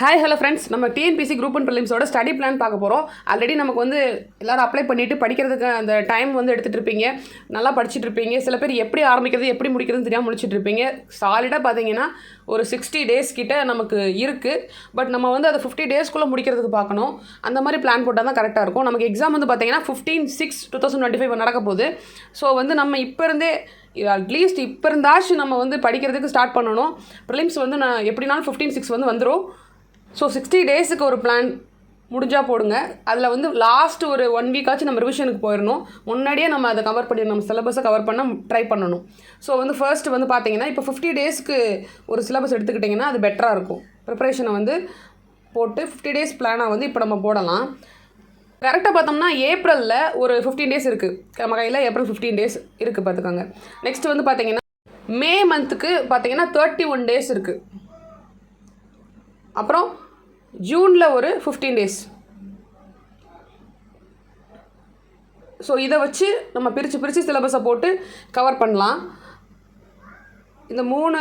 Hi hello friends நம்ம TNPSC group and ப்ரிலிம்ஸோட study plan பார்க்க போகிறோம் ஆல்ரெடி நமக்கு வந்து எல்லாரும் அப்ளை பண்ணிவிட்டு படிக்கிறதுக்கு அந்த டைம் வந்து எடுத்துகிட்டு இருப்பீங்க. நல்லா படிச்சுட்டு இருப்பீங்க. சில பேர் எப்படி ஆரம்பிக்கிறது எப்படி முடிக்கிறதுன்னு தெரியாமல் முடிச்சிட்டு இருப்பீங்க. சாலிடாக பார்த்தீங்கன்னா ஒரு சிக்ஸ்டி டேஸ் கிட்ட நமக்கு இருக்குது பட் நம்ம வந்து அதை ஃபிஃப்டி டேஸ்க்குள்ளே முடிக்கிறதுக்கு பார்க்கணும். அந்த மாதிரி பிளான் போட்டால் தான் கரெக்டாக இருக்கும். நமக்கு எக்ஸாம் வந்து பார்த்தீங்கன்னா fifteen six two thousand twenty five நடக்க போகுது. ஸோ வந்து நம்ம இப்போ இருந்தே அட்லீஸ்ட் இப்போ இருந்தாச்சும் நம்ம வந்து படிக்கிறதுக்கு ஸ்டார்ட் பண்ணணும். ப்ரிலிம்ஸ் வந்து நான் எப்படினாலும் ஃபிஃப்டீன் சிக்ஸ் வந்து வந்துடும் ஸோ சிக்ஸ்டி டேஸுக்கு ஒரு பிளான் முடிஞ்சால் போடுங்க. அதில் வந்து லாஸ்ட் ஒரு ஒன் வீக்காச்சும் நம்ம ரிவிஷனுக்கு போயிடணும் முன்னாடியே நம்ம அதை கவர் பண்ணி நம்ம சிலபஸை கவர் பண்ண ட்ரை பண்ணணும். ஸோ வந்து ஃபர்ஸ்ட் வந்து பார்த்தீங்கன்னா இப்போ ஃபிஃப்டி டேஸ்க்கு ஒரு சிலபஸ் எடுத்துக்கிட்டிங்கன்னா அது பெட்டராக இருக்கும். ப்ரிப்பரேஷனை வந்து போட்டு ஃபிஃப்டி டேஸ் பிளானாக வந்து இப்போ நம்ம போடலாம். கரெக்டாக பார்த்தோம்னா ஏப்ரலில் ஒரு ஃபிஃப்டீன் டேஸ் இருக்குது நம்ம கையில் ஏப்ரல் ஃபிஃப்டீன் டேஸ் இருக்குது பார்த்துக்கோங்க. நெக்ஸ்ட் வந்து பார்த்தீங்கன்னா மே மந்த்துக்கு பார்த்தீங்கன்னா தேர்ட்டி ஒன் டேஸ் இருக்குது அப்புறம் ஜூனில் ஒரு ஃபிஃப்டீன் டேஸ் ஸோ இதை வச்சு நம்ம பிரித்து பிரித்து சிலபஸை போட்டு கவர் பண்ணலாம். இந்த மூணு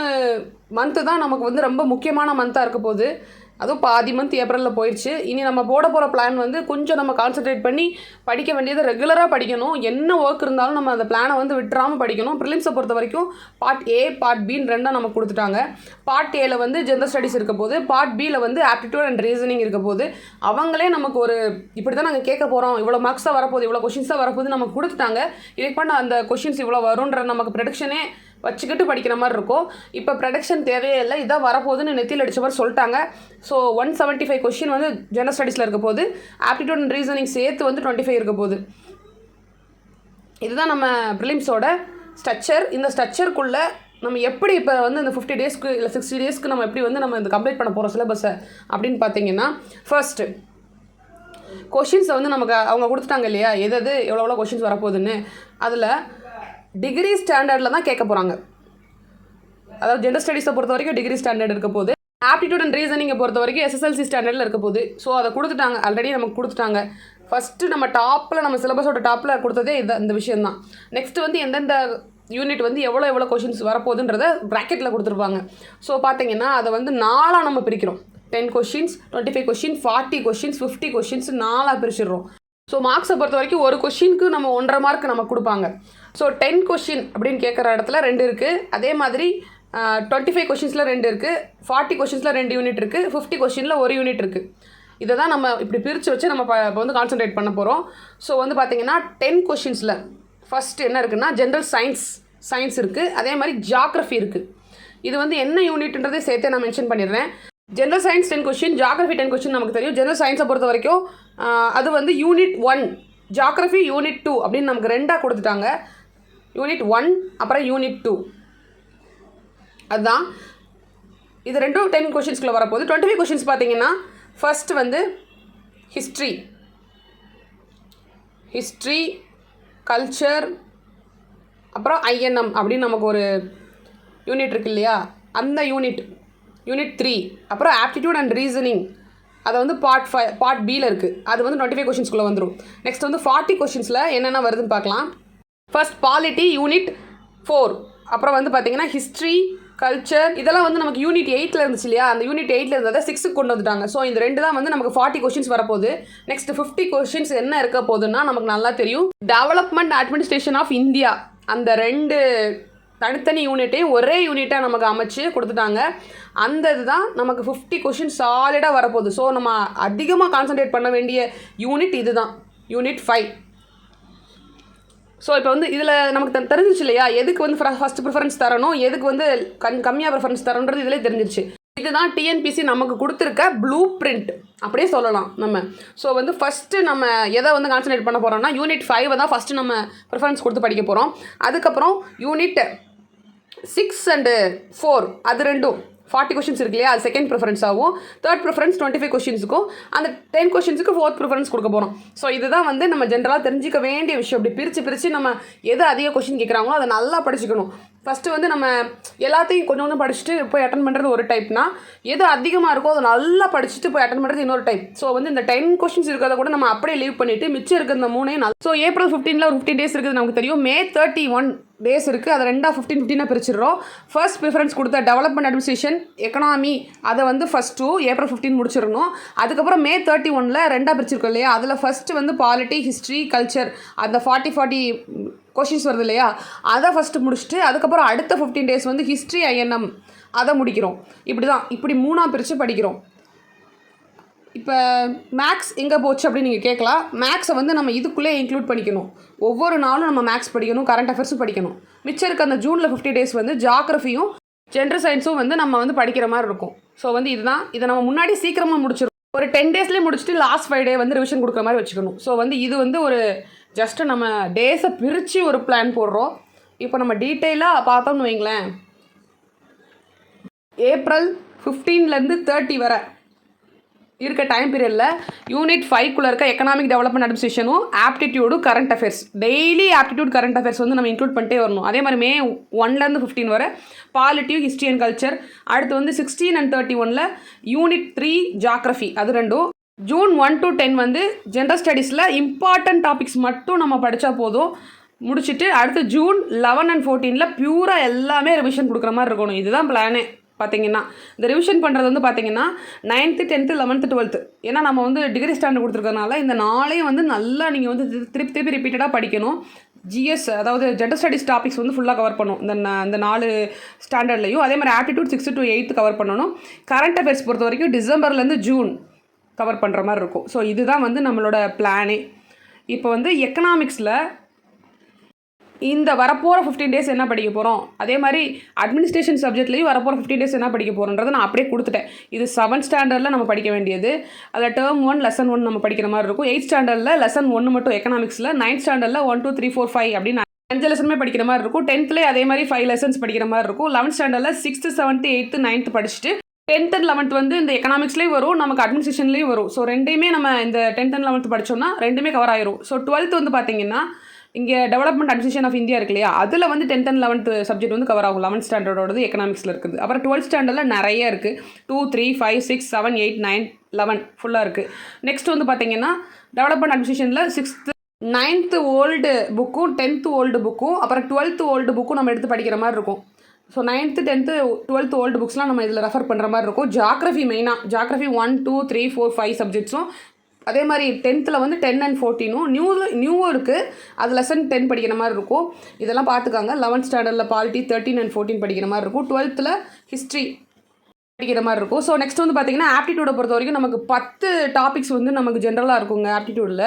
மந்த்து தான் நமக்கு வந்து ரொம்ப முக்கியமான மந்த்தாக இருக்க போகுது. அதுவும் பாதி மந்த் ஏப்ரலில் போயிடுச்சு. இனி நம்ம போட போகிற பிளான் வந்து கொஞ்சம் நம்ம கான்சென்ட்ரேட் பண்ணி படிக்க வேண்டியது ரெகுலராக படிக்கணும். என்ன ஒர்க் இருந்தாலும் நம்ம அந்த பிளானை வந்து விட்டுறாமல் படிக்கணும். ப்ரிலிம்ஸை பொறுத்த வரைக்கும் பார்ட் ஏ பார்ட் பின்னு ரெண்டாக நமக்கு கொடுத்துட்டாங்க. பார்ட் ஏல வந்து ஜென்ரல் ஸ்டடீஸ் இருக்க போது பார்ட் பியில் வந்து ஆப்டிடியூட் அண்ட் ரீசனிங் இருக்க போது அவங்களே நமக்கு ஒரு இப்படி தான் நாங்கள் கேட்க போகிறோம் இவ்வளோ மார்க்ஸ் தான் வரப்போகுது இவ்வளோ கொஷின்ஸ் தான் வரப்போகுது நமக்கு கொடுத்துட்டாங்க. இதுக்கு பண்ண அந்த கொஷின்ஸ் இவ்வளோ வரும்ன்ற நமக்கு ப்ரடிக்ஷனே வச்சுக்கிட்டு படிக்கிற மாதிரி இருக்கும். இப்போ ப்ரொடக்ஷன் தேவையே இல்லை. இதான் வரப்போகுதுன்னு நெத்தியில் அடித்த மாதிரி சொல்லிட்டாங்க. So one seventy five question வந்து ஜெனரல் ஸ்டடீஸில் இருக்க போது ஆப்டிடியூட் அண்ட் ரீசனிங் சேர்த்து வந்து டுவெண்ட்டி ஃபைவ் இருக்க போகுது. இதுதான் நம்ம ப்ரிலிம்ஸோட ஸ்ட்ரக்சர் இந்த ஸ்ட்ரக்சருக்குள்ளே நம்ம எப்படி இப்போ வந்து இந்த ஃபிஃப்டி டேஸ்க்கு இல்லை சிக்ஸ்டி டேஸ்க்கு நம்ம எப்படி வந்து நம்ம இந்த கம்ப்ளீட் பண்ண போகிறோம் சிலபஸை அப்படின்னு பார்த்தீங்கன்னா ஃபர்ஸ்ட்டு கொஷின்ஸை வந்து நமக்கு அவங்க கொடுத்துட்டாங்க இல்லையா? எது எது எவ்வளோ எவ்வளோ கொஷின்ஸ் வரப்போகுதுன்னு. அதில் டிகிரி ஸ்டாண்டர்டில் தான் கேட்க போகிறாங்க அதாவது ஜென்ரல் ஸ்டடீஸை பொறுத்த வரைக்கும் டிகிரி ஸ்டாண்டர்ட் இருக்க போகுது. ஆப்டிடியூட் அண்ட் ரீசனிங்கை பொறுத்த வரைக்கும் எஸ்எஸ்எல்சி ஸ்டாண்டர்டில் இருக்க போகுது. ஸோ அதை கொடுத்துட்டாங்க. ஆல்ரெடி நமக்கு கொடுத்துட்டாங்க. ஃபஸ்ட்டு நம்ம டாப்பில் நம்ம சிலபஸோட டாப்பில் கொடுத்ததே இது இந்த விஷயந்தான் நெக்ஸ்ட் வந்து எந்தெந்த யூனிட் வந்து எவ்வளோ எவ்வளோ கொஷின்ஸ் வரப்போகுதுன்றத ப்ராக்கெட்டில் கொடுத்துருப்பாங்க. ஸோ பார்த்தீங்கன்னா அதை வந்து நாளாக நம்ம பிரிக்கிறோம். Ten questions twenty five question forty questions fifty questions நாலாக பிரிச்சிடுறோம். ஸோ மார்க்ஸை பொறுத்த வரைக்கும் ஒரு கொஷினுக்கு நம்ம ஒன்றரை மார்க் நம்ம கொடுப்பாங்க. ஸோ டென் கொஷின் அப்படின்னு கேட்குற இடத்துல ரெண்டு இருக்குது அதே மாதிரி டுவெண்ட்டி ஃபைவ் கொஷின்ஸில் ரெண்டு இருக்குது ஃபார்ட்டி கொஷின்ஸில் ரெண்டு யூனிட் இருக்குது ஃபிஃப்டி கொஷினில் ஒரு யூனிட் இருக்குது இதை தான் நம்ம இப்படி பிரித்து வச்சு நம்ம இப்போ வந்து கான்சென்ட்ரேட் பண்ண போகிறோம் ஸோ வந்து பார்த்திங்கன்னா டென் கொஷின்ஸில் ஃபஸ்ட் என்ன இருக்குன்னா ஜென்ரல் சயின்ஸ் சயின்ஸ் இருக்குது அதே மாதிரி ஜாக்ரஃபி இருக்குது இது வந்து என்ன யூனிட்ன்றதே சேர்த்தே நான் மென்ஷன் பண்ணிடுறேன். General science ten question geography ten question நமக்கு தெரியும். ஜென்ரல் சயின்ஸை பொறுத்த வரைக்கும் அது வந்து unit one geography unit two அப்படின்னு நமக்கு ரெண்டாக கொடுத்துட்டாங்க. யூனிட் ஒன் அப்புறம் யூனிட் டூ அதுதான். இது ரெண்டும் டென் கொஷின்ஸ்குள்ளே வரப்போகுது. டுவெண்ட்டி ஃபைவ் கொஷின்ஸ் பார்த்தீங்கன்னா ஃபர்ஸ்ட் வந்து ஹிஸ்ட்ரி ஹிஸ்ட்ரி கல்ச்சர் அப்புறம் ஐஎன்எம் அப்படின்னு நமக்கு ஒரு யூனிட் இருக்கு இல்லையா? அந்த யூனிட் யூனிட் த்ரீ அப்புறம் ஆப்டிடியூட் அண்ட் ரீசனிங் அது வந்து பார்ட் ஃபைவ் பார்ட் பியில் இருக்குது அது வந்து டுவெண்ட்டி ஃபைவ் கொஷின்ஸ்குள்ளே வந்துடும் நெக்ஸ்ட் வந்து ஃபார்ட்டி கொஷின்ஸில் என்னென்ன வருதுன்னு பார்க்கலாம். ஃபர்ஸ்ட் பாலிட்டி யூனிட் ஃபோர் அப்புறம் வந்து பார்த்தீங்கன்னா ஹிஸ்ட்ரி கல்ச்சர் இதெல்லாம் வந்து நமக்கு யூனிட் எயிட்டில் இருந்துச்சு இல்லையா? அந்த யூனிட் எயிட்டில் இருந்ததை சிக்ஸுக்கு கொண்டு வந்துட்டாங்க. ஸோ இந்த ரெண்டு தான் வந்து நமக்கு ஃபார்ட்டி கொஷின்ஸ் வரப்போகுது. நெக்ஸ்ட் ஃபிஃப்டி கொஷின்ஸ் என்ன இருக்க போகுதுன்னா நமக்கு நல்லா தெரியும். டெவலப்மெண்ட் அட்மினிஸ்ட்ரேஷன் ஆஃப் இந்தியா அந்த ரெண்டு தனித்தனி யூனிட்டையும் ஒரே யூனிட்டாக நமக்கு அமைச்சு கொடுத்துட்டாங்க. அந்த இதுதான் நமக்கு ஃபிஃப்டி கொஷின் சாலிடாக வரப்போகுது. ஸோ நம்ம அதிகமாக கான்சென்ட்ரேட் பண்ண வேண்டிய யூனிட் இதுதான். யூனிட் ஃபைவ் ஸோ இப்போ வந்து இதில் நமக்கு தெரிஞ்சிச்சு இல்லையா? எதுக்கு வந்து ஃபர்ஸ்ட் ப்ரிஃபரன்ஸ் தரணும்? எதுக்கு வந்து கண் கம்மியாக ப்ரிஃபரன்ஸ் தரணுன்றது இதிலே தெரிஞ்சிருச்சு. இதுதான் டிஎன்பிசி நமக்கு கொடுத்துருக்க ப்ளூ பிரிண்ட் அப்படியே சொல்லலாம் நம்ம. ஸோ வந்து ஃபஸ்ட்டு நம்ம எதை வந்து கான்சன்ட்ரேட் பண்ண போகிறோம்னா யூனிட் ஃபைவை தான் ஃபஸ்ட்டு நம்ம ப்ரிஃபரன்ஸ் கொடுத்து படிக்க போகிறோம் அதுக்கப்புறம் யூனிட் சிக்ஸ் அண்டு ஃபோர் அது ரெண்டும். ஃபார்ட்டி கொஷின்ஸ் இருக்கு இல்லையா? அது செகண்ட் ப்ரிஃபரன்ஸ் ஆகும். தேர்ட் ப்ரிஃபரன்ஸ் டுவெண்ட்டி ஃபைவ் கொஷின்ஸுக்கும் அந்த டென் கொஷின்ஸுக்கு ஃபோர்த் ப்ரிஃபரன்ஸ் கொடுக்க போகிறோம் ஸோ இதுதான் வந்து நம்ம ஜென்ரலாக தெரிஞ்சிக்க வேண்டிய விஷயம். அப்படி பிரித்து பிரித்து நம்ம எது அதிக கொஷின் கேட்குறாங்களோ அதை நல்லா படிச்சுக்கணும். ஃபஸ்ட்டு வந்து நம்ம எல்லாத்தையும் கொஞ்சம் கொஞ்சம் படிச்சுட்டு போய் அட்டன் பண்ணுறது ஒரு டைப்னா எது அதிகமாக இருக்கோ அதை நல்லா படிச்சுட்டு போய் அட்டன் பண்ணுறது இன்னொரு டைப் ஸோ வந்து இந்த டென் கொஷின்ஸ் இருக்கிறத கூட நம்ம அப்படியே லீவ் பண்ணிவிட்டு மிச்சம் இருக்கிற இந்த மூணையும் நல்லா ஸோ ஏப்ரல் ஃபிஃப்டீனில் ஒரு ஃபிஃப்டீன் டேஸ் இருக்குது நமக்கு தெரியும். மே தேர்ட்டி ஒன் டேஸ் இருக்குது அதை ரெண்டாக ஃபிஃப்டின் ஃபிஃப்டினாக பிரிச்சிடுறோம். ஃபர்ஸ்ட் ப்ரிஃபரன்ஸ் கொடுத்த டெவலப்மெண்ட் அட்மினிஸ்ட்ரேஷன் எக்கனாமி அதை வந்து ஃபஸ்ட் டூ ஏப்ரல் ஃபிஃப்டின் முடிச்சிடணும். அதுக்கப்புறம் மே தேர்ட்டி ஒனில் ரெண்டாக பிரிச்சிருக்கோம் இல்லையா? அதில் ஃபஸ்ட்டு வந்து பாலிட்டி ஹிஸ்ட்ரி கல்ச்சர் அந்த ஃபார்ட்டி ஃபார்ட்டி கொஷின்ஸ் வருது இல்லையா? அதை ஃபஸ்ட்டு முடிச்சுட்டு அதுக்கப்புறம் அடுத்த ஃபிஃப்டீன் டேஸ் வந்து ஹிஸ்ட்ரி ஐஎன்எம் அதை முடிக்கிறோம். இப்படி தான் இப்படி மூணாக பிரித்து படிக்கிறோம். இப்போ மேக்ஸ் எங்கே போச்சு அப்படின்னு நீங்கள் கேட்கலாம். மேக்ஸை வந்து நம்ம இதுக்குள்ளே இன்க்ளூட் பண்ணிக்கணும். ஒவ்வொரு நாளும் நம்ம மேக்ஸ் படிக்கணும் கரண்ட் அஃபேர்ஸும் படிக்கணும். மிச்சம் இருக்க அந்த ஜூனில் ஃபிஃப்டி டேஸ் வந்து ஜாகிரஃபியும் ஜென்ரல் சயின்ஸும் வந்து நம்ம வந்து படிக்கிற மாதிரி இருக்கும். ஸோ வந்து இதுதான். இதை நம்ம முன்னாடி சீக்கிரமாக முடிச்சிடும் ஒரு டென் டேஸ்லேயே முடிச்சுட்டு லாஸ்ட் ஃபைவ் டே வந்து ரிவிஷன் கொடுக்குற மாதிரி வச்சுக்கணும். ஸோ வந்து இது வந்து ஒரு ஜஸ்ட்டு நம்ம டேஸை பிரித்து ஒரு பிளான் போடுறோம். இப்போ நம்ம டீட்டெயிலாக பார்த்தோம்னு வைங்களேன். ஏப்ரல் ஃபிஃப்டீன்லேருந்து தேர்ட்டி வரை இருக்க டைம் பீரியடில் யூனிட் ஃபைவ்க்குள்ளே இருக்க எக்கனாமிக் டெவலப்மெண்ட் அட்மினிஸ்ட்ரேஷனும் ஆப்டிடியூடும் current affairs daily aptitude current affairs வந்து நம்ம இன்க்ளூட் பண்ணிட்டே வரணும். அதே மாதிரி மே ஒன்லேருந்து ஃபிஃப்டீன் வரை பாலிட்டிவ் ஹிஸ்ட்ரி அண்ட் கல்ச்சர் அடுத்து வந்து சிக்ஸ்டீன் அண்ட் தேர்ட்டி ஒனில் யூனிட் த்ரீ ஜாக்ரஃபி அது ரெண்டும் ஜூன் ஒன் டு டென் வந்து ஜென்ரல் ஸ்டடீஸில் இம்பார்ட்டன்ட் டாபிக்ஸ் மட்டும் நம்ம படித்தா போதும். முடிச்சுட்டு அடுத்து ஜூன் லெவன் அண்ட் ஃபோர்டீனில் பியூராக எல்லாமே ரிவிஷன் கொடுக்குற மாதிரி இருக்கணும். இதுதான் பிளானே பார்த்தீங்கன்னா இந்த ரிவிஷன் பண்ணுறது வந்து பார்த்தீங்கன்னா நைன்த்து டென்த்து லெவன்த்து டுவெல்த்து ஏன்னா நம்ம வந்து டிகிரி ஸ்டாண்டர்ட் கொடுத்துருக்கறனால இந்த நாளையும் வந்து நல்லா நீங்கள் வந்து திருப்பி திருப்பி ரிப்பீட்டடாக படிக்கணும். ஜிஎஸ் அதாவது ஜென்ரல் ஸ்டடீஸ் டாபிக்ஸ் வந்து ஃபுல்லாக கவர் பண்ணும் இந்த இந்த நாலு ஸ்டாண்டர்ட்லையும் அதே மாதிரி aptitude six to eight cover பண்ணணும். கரண்ட் அஃபேர்ஸ் பொறுத்த வரைக்கும் டிசம்பர்லேருந்து ஜூன் கவர் பண்ணுற மாதிரி இருக்கும். ஸோ இதுதான் வந்து நம்மளோட பிளானே இப்போ வந்து எக்கனாமிக்ஸில் இந்த வரப்போகிற ஃபிஃப்டீன் டேஸ் என்ன படிக்க போகிறோம் அதே மாதிரி அட்மினிஸ்ட்ரேஷன் சப்ஜெக்ட்லேயும் வரப்போகிற ஃபிஃப்டீன் டேஸ் என்ன படிக்க போகிறோன்றதை நான் அப்படியே கொடுத்துட்டேன். இது செவன்த் ஸ்டாண்டர்டில் நம்ம படிக்க வேண்டியது. அதில் டேர்ம் ஒன் லெசன் ஒன் நம்ம படிக்கிற மாதிரி இருக்கும். எயிட் ஸ்டாண்டர்டில் லெசன் ஒன்று மட்டும் எக்கனாமிக்ஸில் நைன்த் ஸ்டாண்டர்டில் one two three four five அப்படின்னு அஞ்சு லெசனுமே படிக்கிற மாதிரி இருக்கும். டென்த்லேயே அதே மாதிரி ஃபைவ் லெசன்ஸ் படிக்கிற மாதிரி இருக்கும். லெவன்த் ஸ்டாண்டர்டில் சிக்ஸ்த்து செவன்த்து எயித்து நைன்த்து படிச்சுட்டு டென்த் அண்ட் லெவன்த் வந்து இந்த எக்கனாமிக்ஸ்லேயும் வரும் நமக்கு அட்மினிஸ்ட்ரேஷன்லேயும் வரும். ஸோ ரெண்டையுமே நம்ம இந்த டென்த் அண்ட் லெவன்த் படிச்சோம்னா ரெண்டுமே கவர் ஆயிரும். ஸோ டுவெல்த் வந்து பார்த்தீங்கன்னா இங்கே டெவலப்மெண்ட் அட்மினிஸ்ட்ரேஷன் ஆஃப் இந்தியா இருக்கு இல்லையா? அதில் வந்து டென்த் அண்ட் லெவன்த் சப்ஜெக்ட் வந்து கவர் ஆகும். லெவன்த் ஸ்டாண்டர்டோடது எக்கனாமிக்ஸில் இருக்குது. அப்புறம் டுவெல்த் ஸ்டாண்டர்டில் நிறைய இருக்குது two three five six seven eight nine eleven ஃபுல்லாக இருக்குது நெக்ஸ்ட் வந்து பார்த்தீங்கன்னா டெவலப்மெண்ட் அட்மினிஸ்ட்ரேஷனில் சிக்ஸ்த்து நைன்த்து ஓல்டு புக்கும் டென்த்து ஓல்டு புக்கும் அப்புறம் டுவெல்த்து ஓல்டு புக்கும் நம்ம எடுத்து படிக்கிற மாதிரி இருக்கும். So ninth tenth twelfth old புக்ஸ்லாம் நம்ம இதில் ரெஃபர் பண்ணுற மாதிரி இருக்கும். ஜாக்ரஃபி மெயினாக geography one two three four five சப்ஜெக்ட்ஸும் அதே மாதிரி டென்த்தில் வந்து டென் அண்ட் ஃபோர்டீனும் நியூ நியூவும் இருக்குது அது லெசன் டென் படிக்கிற மாதிரி இருக்கும். இதெல்லாம் பார்த்துக்காங்க. லெவன்த் ஸ்டாண்டர்டில் பாலிட்டி தேர்ட்டின் அண்ட் ஃபோர்டீன் படிக்கிற மாதிரி இருக்கும். டுவெல்த்தில் ஹிஸ்ட்ரி படிக்கிற மாதிரி இருக்கும். ஸோ நெக்ஸ்ட் வந்து பார்த்தீங்கன்னா ஆப்டிடியூடை பொறுத்த வரைக்கும் நமக்கு பத்து டாபிக்ஸ் வந்து நமக்கு ஜென்ரலாக இருக்குங்க ஆப்டிடியூடில்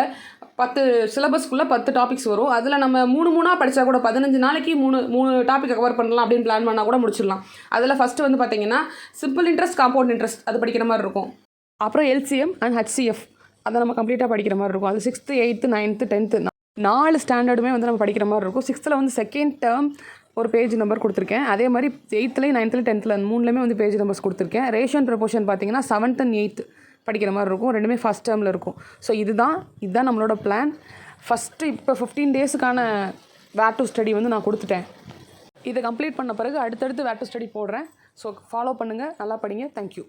பத்து சிலபஸ்க்குள்ளே பத்து டாபிக்ஸ் வரும். அதில் நம்ம மூணு மூணாக படித்தா கூட பதினஞ்சு நாளைக்கு மூணு மூணு டாபிக் கவர் பண்ணலாம் அப்படின்னு பிளான் பண்ணால் கூட முடிச்சிடலாம். அதில் ஃபஸ்ட்டு வந்து பார்த்தீங்கன்னா சிம்பிள் இன்ட்ரெஸ்ட் காம்பவுண்ட் இன்ட்ரெஸ்ட் அது படிக்கிற மாதிரி இருக்கும். அப்புறம் எல்சிஎம் அண்ட் ஹச்சிஎஃப் அதை நம்ம கம்ப்ளீட்டாக படிக்கிற மாதிரி இருக்கும். அது சிக்ஸ்த்து எயித்து நைன்த்து டென்த்து நாலு ஸ்டாண்டர்டுமே வந்து நம்ம படிக்கிற மாதிரி இருக்கும். சிக்ஸ்த்தில் வந்து செகண்ட் டேர்ம் ஒரு பேஜ் நம்பர் கொடுத்துருக்கேன். அதே மாதிரி எயித்துலேயும் நைன்த்துலேயும் டென்த்தில் அந்த மூணுலேயுமே வந்து பேஜ் நம்பர்ஸ் கொடுத்துருக்கேன். ரேஷன் ப்ரொபோஷன் பார்த்தீங்கன்னா செவன்த் அண்ட் எயித்து படிக்கிற மாதிரி இருக்கும். ரெண்டுமே ஃபஸ்ட் டேர்மில் இருக்கும். ஸோ இதுதான் இதுதான் நம்மளோட பிளான் ஃபஸ்ட்டு இப்போ ஃபிஃப்டீன் டேஸுக்கான வேர் டு ஸ்டடி வந்து நான் கொடுத்துட்டேன். இதை கம்ப்ளீட் பண்ண பிறகு அடுத்தடுத்து வேர் டு ஸ்டடி போடுறேன். ஸோ ஃபாலோ பண்ணுங்கள் நல்லா படிங்க. தேங்க்யூ